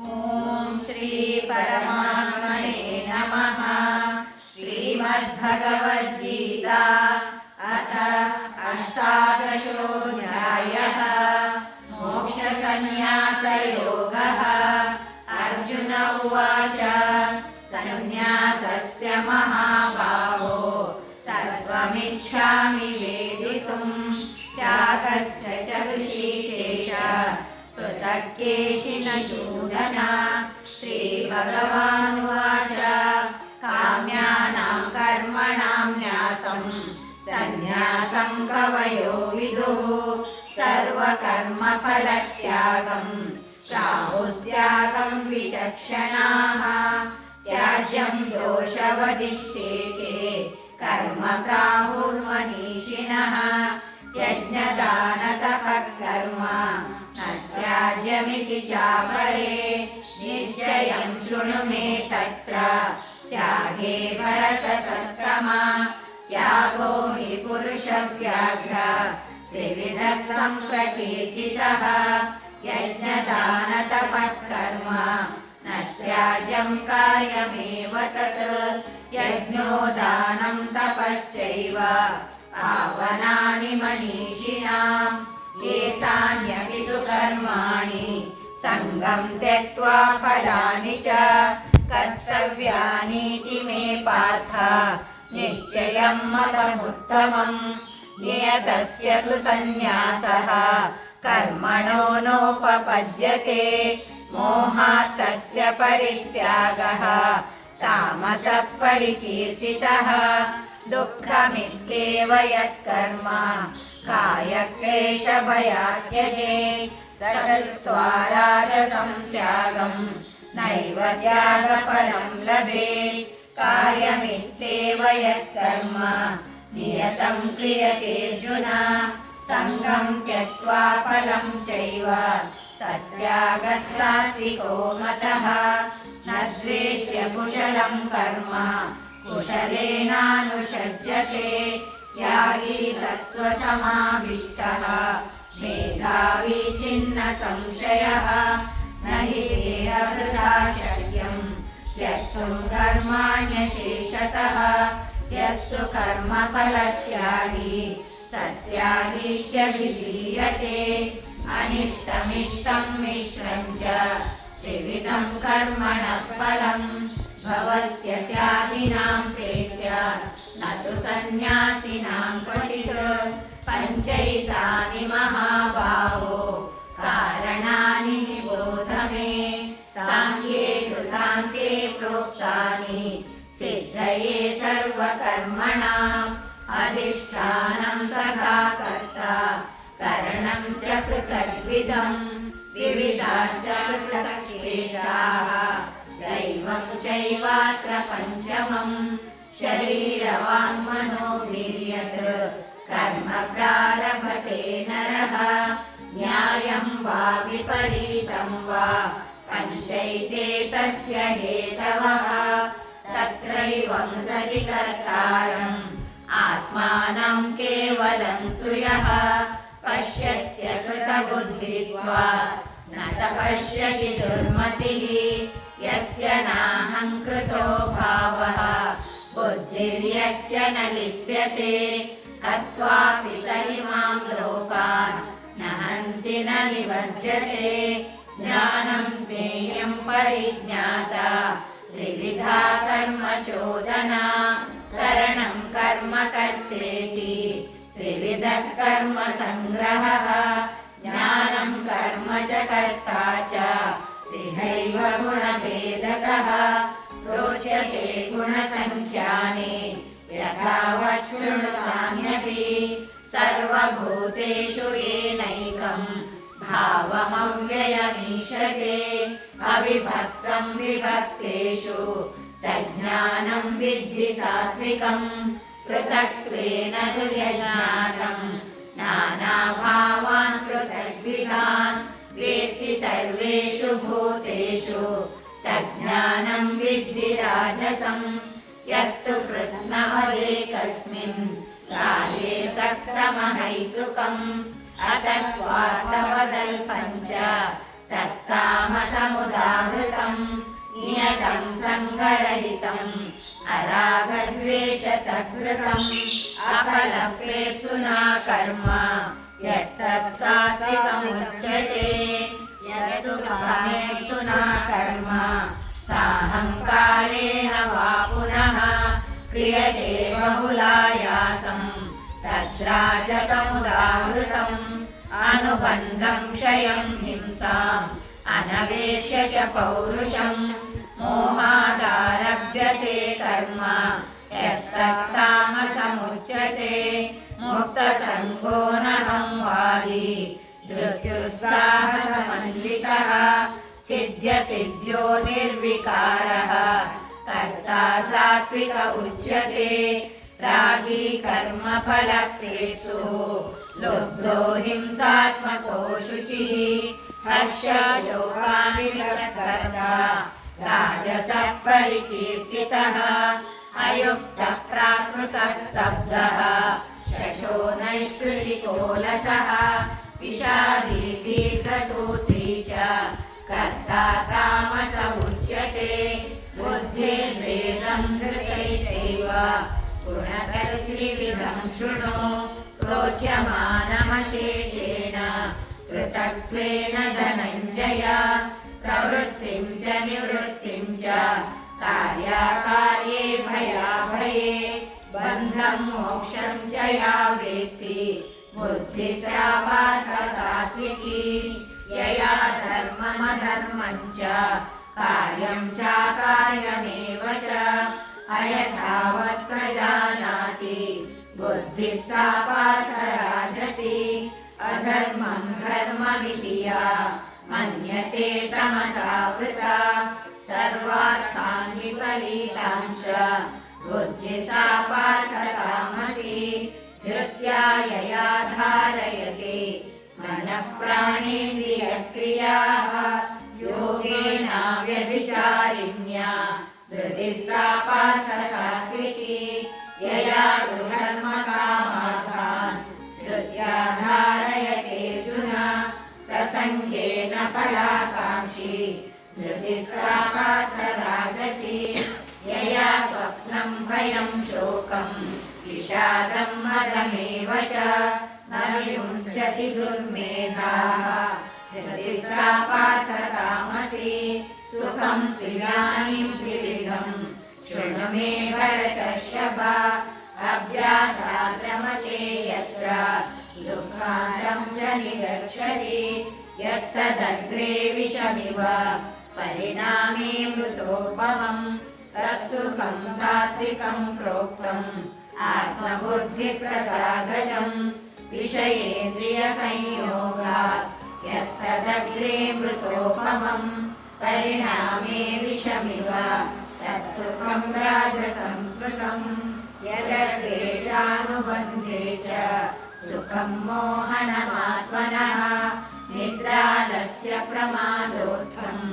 ॐ श्रीपरमात्मने नमः। श्रीमद्भगवद्गीता। अथ अष्टादशोऽध्यायः। मोक्षसन्न्यासयोगः। अर्जुन उवाच सन्न्यासस्य महाभावो तत्त्वमिच्छामि वेदितुम् त्यागस्य च ऋषिकेश पृथक्केशिनशूदन श्रीभगवानुवाच। काम्यानां कर्मणां न्यासं सन्न्यासं कवयो विदुः। सर्वकर्मफलत्यागं प्राहुस्त्यागं विचक्षणाः। त्याज्यं दोषवदित्तेके कर्म प्राहुर्मनीषिणः यज्ञदानतपःकर्म न त्याज्यमिति चापरे निश्चयं शृणु मे तत्र त्यागे भरतसत्तमा त्यागो हि पुरुषव्याघ्र त्रिविधः सम्प्रकीर्तितः यज्ञदानतपःकर्म न त्याज्यं कार्यमेव तत् यज्ञो दानं तपश्चैव पावनानि मनीषिणाम् एतान्यपि तु कर्माणि सङ्गं त्यक्त्वा फलानि च कर्तव्यानीति मे पार्थ। निश्चयं मतमुत्तमम् नियतस्य तु सन्न्यासः। कर्मणो नोपपद्यते मोहात् तस्य परित्यागः। तामसः परिकीर्तितः दुःखमित्येव यत्कर्म कायक्लेशभयात् त्यजेत् सरत्वा राजसं त्यागम् नैव त्यागफलं लभेत् कार्यमित्येव यत्कर्म। नियतं क्रियतेऽर्जुन सङ्गं त्यक्त्वा फलं चैव। सत्यागः सात्विको मतः न द्वेष्ट्य कुशलं कर्म। कुशलेनानुषज्यते त्यागी सत्त्वसमाविष्टः। मेधावी छिन्न संशयः न हि देहभृता शक्यम् त्यक्तुं कर्माण्यशेषतः। यस्तु कर्मफलत्यागी सत्यागीत्यभिधीयते। अनिष्टमिष्टं मिश्रं च। त्रिविधं कर्मणः फलम् भवत्यत्यागिनां प्रेत्य न तु सन्न्यासिनां क्वचित् पञ्चैतानि महाभावो कारणानि निबोध मे साङ्ख्ये कृतान्ते प्रोक्तानि सिद्धये सर्वकर्मणाम् अधिष्ठानं तथा कर्ता करणं च पृथग्विधम् विविधाश्च पृथक् शेषाः दैवं चैवात्र पञ्चमम् शरीरवाङ्मनो वीर्यत् कर्म प्रारभते नरः। न्यायं वा विपरीतं वा। पञ्चैते तस्य हेतवः। तत्रैवं सति कर्तारम् आत्मानं केवलं तु यः। पश्यत्यकृतबुद्धिर्वा। न स पश्यति दुर्मतिः यस्य नाहङ्कृतो भावः। बुद्धिर्यस्य न लिप्यते हत्वापि स इमां लोकान् न हन्ति न निबध्यते ज्ञानं ज्ञेयं परिज्ञाता। त्रिविधा कर्म चोदना करणं कर्म कर्तेति। त्रिविधः कर्म सङ्ग्रहः ज्ञानं कर्म च कर्ता च गुणसङ्ख्यानि यथा वक्षृणुतान्यपि सर्वभूतेषु येनैकम् भावमव्ययमीशते अविभक्तं विभक्तेषु तज्ज्ञानं विद्धि सात्विकम् पृथक्त्वेन नानाभावान् पृथग्विधान् सर्वेषु भूतेषु। तज्ज्ञानम् विद्धि राजसम् यत्तु कृष्णमलेकस्मिन् काले सप्तमहैतुकम् अत च तत्तामसमुदाहृतम्। नियतम् सङ्गरहितम्। अरागद्वेषतकृतम्। तद्वृतम् अफलपेना कर्म। यत्तत् सात्विकमुच्यते यदु कामेप्सुना कर्म। साहङ्कारेण वा पुनः क्रियते बहुलायासम् तद्राजसमुदाहृतम्। अनुबन्धं क्षयम् हिंसाम्। अनवेश्य च पौरुषम्। मोहादारभ्यते कर्म। यत्तत्तामसमुच्यते मुक्तसङ्गो नहं वादी धृत्युत्साहसमन्वितः सिद्ध्यसिद्ध्यो निर्विकारः कर्ता सात्विक उच्यते रागी कर्मफलप्रेषु लुब्धो हिंसात्मको शुचिः हर्षशोकानिलकर्ता राजसः परिकीर्तितः अयुक्तप्राकृतस्तब्धः शशो नैष्कृतिकोलसः च कर्ता तामस उच्यते बुद्धिर्वेदं धृतैश्चैव गुणकर्तृविधं शृणु रोचमानमशेषेण पृथक्त्वेन धनञ्जय प्रवृत्तिं च निवृत्तिं च कार्याकार्ये भयाभय యయా వేత్తి బుద్ధి శ్రావార్థ సాత్వికీ యయా ధర్మమధర్మం చ కార్యం చాకార్యమేవ చ అయథావత్ ప్రజానాతి బుద్ధి సా అధర్మం ధర్మమితి మన్యతే తమసావృత సర్వార్థాన్ విపరీతాంశ బుద్ధి సా यया धारयते। मनः प्राणेन्द्रियक्रियाः योगेनाव्यभिचारिण्या। धृतिः सा पार्थ सात्विकी यया तु धर्मकामार्थान्। धृत्या धारयतेऽर्जुन प्रसङ्गेन फलाकाङ्क्षी। धृतिः सा पार्थ राजसी यया स्वप्नं भयं शोकम्। विषादं मदमेव च न विमुञ्चति दुर्मेधाः। हृदि सा पार्थ तामसी सुखं त्रिदानीं त्रिविधम् शृणु मे भरतर्षभ अभ्यासाद्रमते यत्र दुःखान्तं च निगच्छति यत्तदग्रे विषमिव। परिणामे मृतोपमम् तत्सुखं सात्विकं प्रोक्तम् आत्मबुद्धिप्रसादजम् विषयेन्द्रियसंयोगात् यत्तदग्रे मृतोपमम् परिणामे विषमिव तत्सुखं राजसंस्कृतम् यदग्रे चानुबन्धे च सुखं मोहनमात्मनः निद्रालस्य प्रमादोत्थम्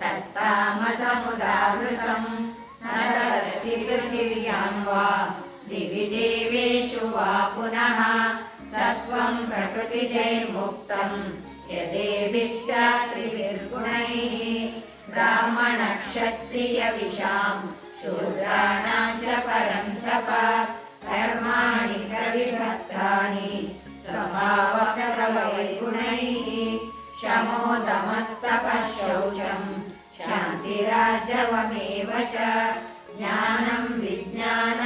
तत्तामसमुदाहृतम् नरसि पृथिव्यां वा दिवि देवेषु वा पुनः सत्त्वं प्रकृतिजैर्मुक्तम् यदेभिः स्यात्रिभिर्गुणैः ब्राह्मणक्षत्रियविशाम् शूद्राणां च परन्तप कर्माणि प्रविभक्तानि स्वभावप्रभवैर्गुणैः शमोदमस्तपः शौचम् शान्तिराजवमेव च विज्ञानमास्तिक्यम्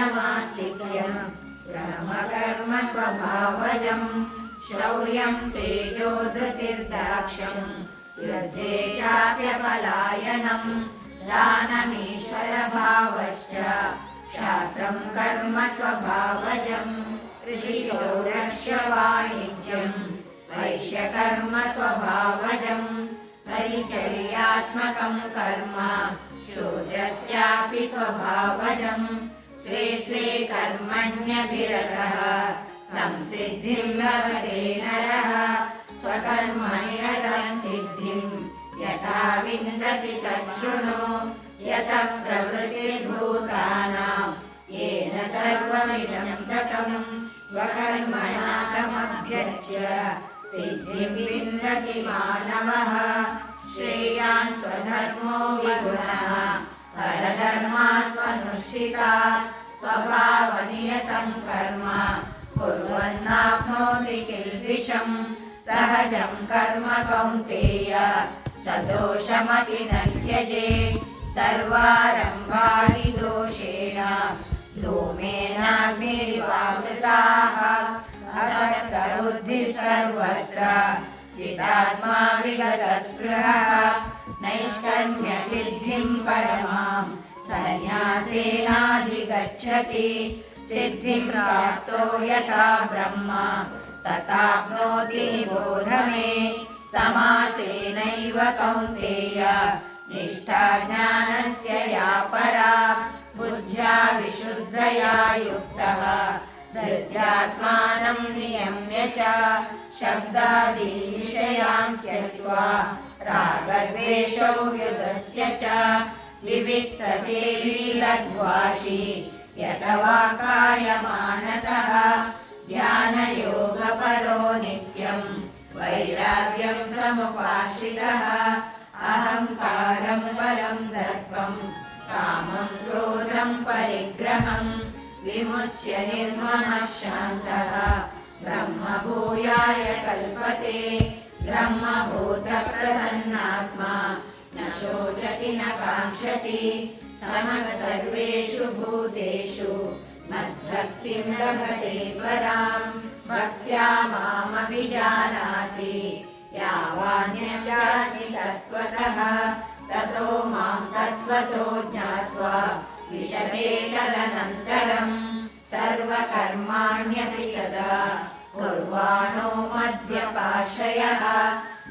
ब्रह्मकर्म स्वभावजम् शौर्यं तेजो धृतिर्दाक्ष्यम् युद्धे चाप्यपलायनम् दानमीश्वरभावश्च क्षात्रं कर्म स्वभावजम् कृषितो रक्ष्यवाणिज्यम् वैश्यकर्म स्वभावजम् परिचर्यात्मकं कर्म शूद्रस्यापि स्वभावजम् स्वे स्वे कर्मण्यभिरतः संसिद्धिं लभते नरः। स्वकर्मण्यतः सिद्धिं यथा विन्दति तच्छृणु। यतः प्रवृत्तिर्भूतानां येन सर्वमिदं ततम् स्वकर्मणा तमभ्यर्च्य सिद्धिं विन्दति मानवः श्रेयान् स्वधर्मो स्वनुष्ठिता स्वभावनियतं कर्म। कुर्वन्नाप्नोति किल्बिषम्। सहजं कर्म कौन्तेय। सदोषमपि न त्यजेत् सर्वारम्भाणि दोषेण। धूमेनाग्निर्वावृताः। असक्तबुद्धिः सर्वत्र चिदात्मा विगतस्पृहः नैष्कर्म्यसिद्धिं परमाम् सन्न्यासेनाधिगच्छति। सिद्धिं प्राप्तो यथा ब्रह्म तथाप्नोति बोध मे। समासेनैव कौन्तेय निष्ठा ज्ञानस्य या परा बुद्ध्या विशुद्धया युक्तः धृत्यात्मानं नियम्य च शब्दादिविषयान् त्यक्त्वा रागद्वेषौ युधस्य च विविक्तसेवीरद्वाषी यतवा कायमानसः ध्यानयोगपरो नित्यम् वैराग्यं समुपाश्रितः अहङ्कारं बलं दर्पम् कामं क्रोधं परिग्रहम् विमुच्य निर्ममः शान्तः ब्रह्मभूयाय कल्पते ब्रह्मभूतप्रसन्नात्मा न शोचति न काङ्क्षति समः सर्वेषु भूतेषु मद्भक्तिं लभते पराम् भक्त्या मामभिजानाति यावान्यजासि तत्त्वतः ततो मां तत्त्वतो ज्ञात्वा तदनन्तरम् सर्वकर्माण्यपि सदा कुर्वाणो मध्यपाश्रयः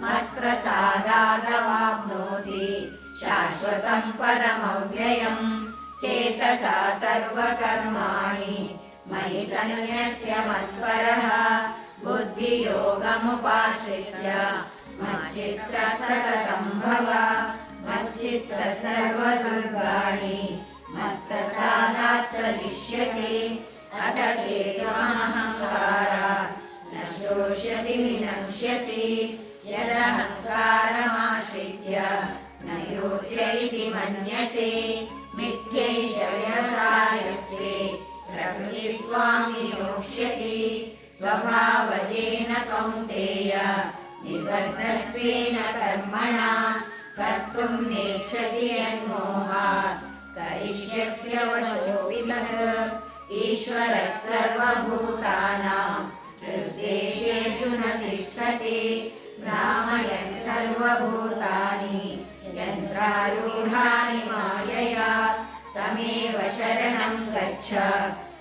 मत्प्रसादादवाप्नोति शाश्वतं परमव्ययम् चेतसा सर्वकर्माणि मयि सन्न्यस्य मत्परः बुद्धियोगमुपाश्रित्य मच्चित्तः सततं भव मच्चित्त सर्वदुर्गाणि मत्प्रसादात् करिष्यसि अथ चेतमहङ्कारा न शोष्यसि विनश्यसि यदहङ्कारमाश्रित्य न योऽस्य इति मन्यसे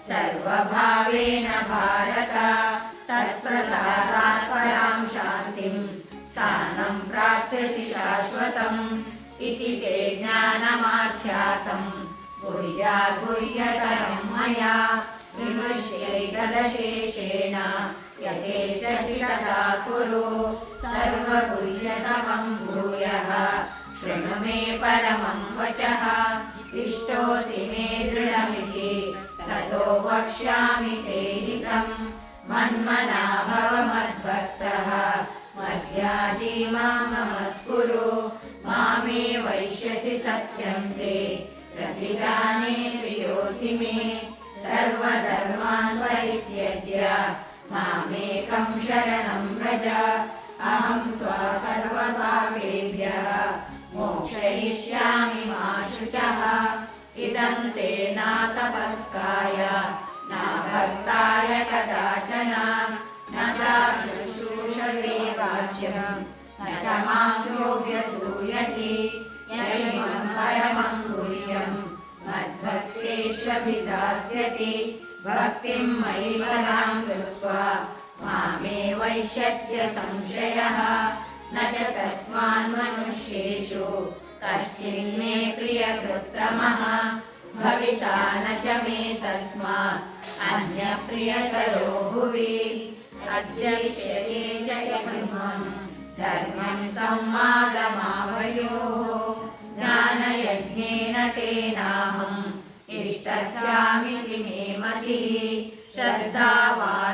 सर्वभावेन भारत. तत्प्रसादात् परां शान्तिं स्थानं प्राप्स्यसि शाश्वतम् इति ते ज्ञानमाख्यातम्. गुह्यात् गुह्यतरं मया विमृश्यैतदशेषेण यथेच्छसि तथा कुरु सर्वगुह्यतमं भूयः। शृणु मे परमं वचः इष्टोऽसि मे दृढमिति। ततो वक्ष्यामि ते हितम्। मन्मना भव मद्भक्तः मध्याजी मां नमस्कुरु। मामे वैश्यसि सत्यं ते। प्रतिजाने प्रियोऽसि मे। सर्वधर्मान् परित्यज्य। मामेकं शरणं व्रज। अहं त्वा सर्वपापेभ्यः। मोक्षयिष्यामि मा शुचः न तपस्काय न भक्ताय कदाचन। न चाशुश्रूषवे वाच्यम्। न च मां चोऽभ्यसूयति यैमं परमं गुह्यम्। मद्भक्तेष्वभिधास्यति भक्तिं मयि परां कृत्वा मामे वैश्यस्य संशयः। न च तस्मान्मनुष्येषु कश्चिन्मे प्रियकृत्तमः भविता न च मे तस्मात्। अन्यप्रियतरो भुवि। अद्यैष्यते च इमम् धर्मं संवादमावयोः। ज्ञानयज्ञेन तेनाहम्। इष्टस्यामिति मे मतिः। श्रद्धावाननसूयश्च।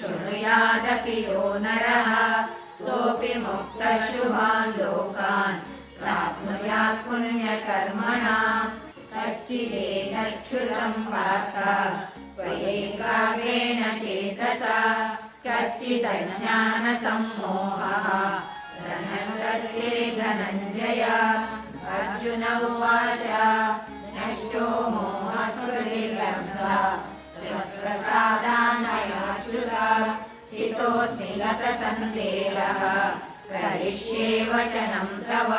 शृणुयादपि यो नरः। सोऽपि मुक्तः शुभान् लोकान् प्राप्नुयात् पुण्यकर्मणा यच्छ्रुतं पार्थ त्वयैकाग्रेण चेतसा। रणस्तस्ये धनञ्जय। अर्जुन उवाच। नष्टो स्थितोऽस्मि गतसन्देहः करिष्ये वचनं तव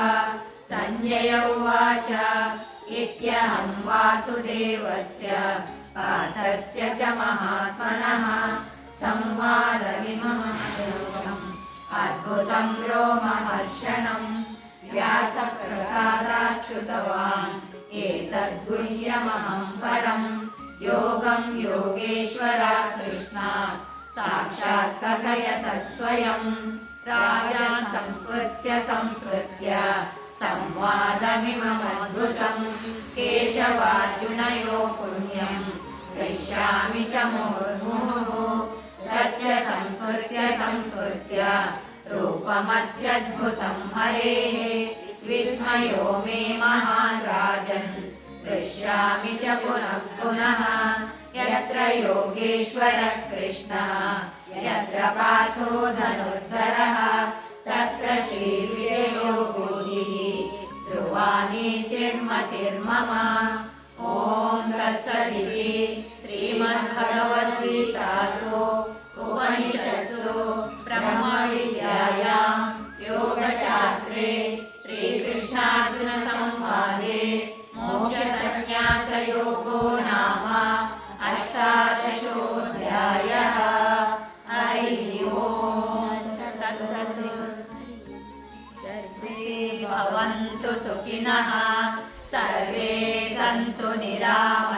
सञ्जय उवाच इत्यहं वासुदेवस्य पार्थस्य च महात्मनः। संवादमिममशोकम् अद्भुतं रोमहर्षणम्। व्यासप्रसादाच्छ्रुतवान् एतद्गुह्यमहं परम्। योगं योगेश्वरा कृष्णा। साक्षात् कथयतः स्वयम् संस्मृत्य संवादमिममद्भुतम् केशवार्जुनयो पुण्यम्। पश्यामि च मुहुर्मुहुः। तच्च संस्मृत्य संस्मृत्य रूपमत्यद्भुतम् हरेः। विस्मयो मे महान् राजन्। पश्यामि च पुनः पुनः योगेश्वरः कृष्णः। यत्र पार्थो धनुर्धरः तत्र बोधिः ध्रुवानीतिर्मतिर्मम। ॐ तत्सदिति श्रीमद्भगवद्गीतासु उपनिषत्सु सर्वे सन्तु निरामयाः